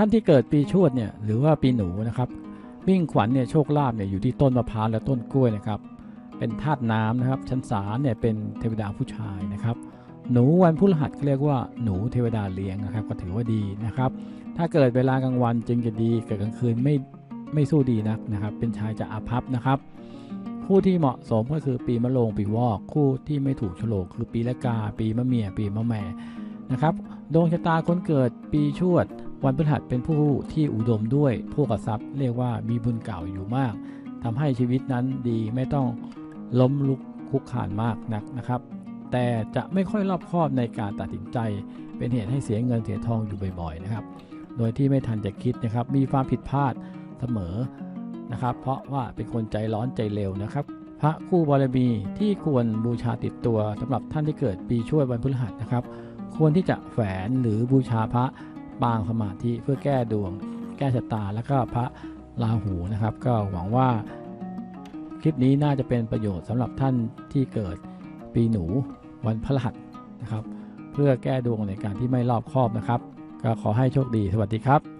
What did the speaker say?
ท่านที่เกิดปีชวดเนี่ยหรือว่าปีหนูนะครับมิ่งขวัญเนี่ยโชคลาภเนี่ยอยู่ที่ต้นมะพร้าวและต้นกล้วยนะครับ เป็นธาตุน้ำนะครับ ชั้นสาเนี่ยเป็นเทวดาผู้ชายนะครับ หนูวันพฤหัสเรียกว่าหนูเทวดาเลี้ยงนะครับ ก็ถือว่าดีนะครับ ถ้าเกิดเวลากลางวันจึงจะดีเกิดกลางคืนไม่ไม่สู้ดีนักนะครับ เป็นชายจะอาภัพนะครับ คู่ที่เหมาะสมก็คือปีมะโรงปีวอก คู่ที่ไม่ถูกโฉลกคือปีละกา ปีมะเมียปีมะแม่นะครับ ดวงชะตาคนเกิดปีชวด วันพฤหัสเป็นผู้ที่อุดมด้วยพวกทรัพย์ เรียกว่ามีบุญเก่าอยู่มากทำให้ชีวิตนั้นดีไม่ต้องล้มลุกคุกขานมากนักนะครับ แต่จะไม่ค่อยรอบคอบในการตัดสินใจ เป็นเหตุให้เสียเงินเสียทองอยู่บ่อยๆนะครับ โดยที่ไม่ทันจะคิดนะครับ มีความผิดพลาดเสมอนะครับ เพราะว่าเป็นคนใจร้อนใจเร็วนะครับ พระคู่บารมีที่ควรบูชาติดตัวสำหรับท่านที่เกิดปีช่วยวันพฤหัสนะครับ ควรที่จะแฝนหรือบูชาพระ ปางสมาธิเพื่อแก้ดวง แก้ชะตา แล้วก็พระราหูนะครับ ก็หวังว่าคลิปนี้น่าจะเป็นประโยชน์สำหรับท่านที่เกิดปีหนูวันพฤหัสนะครับ เพื่อแก้ดวงในการที่ไม่รอบคอบนะครับ ก็ขอให้โชคดีสวัสดีครับ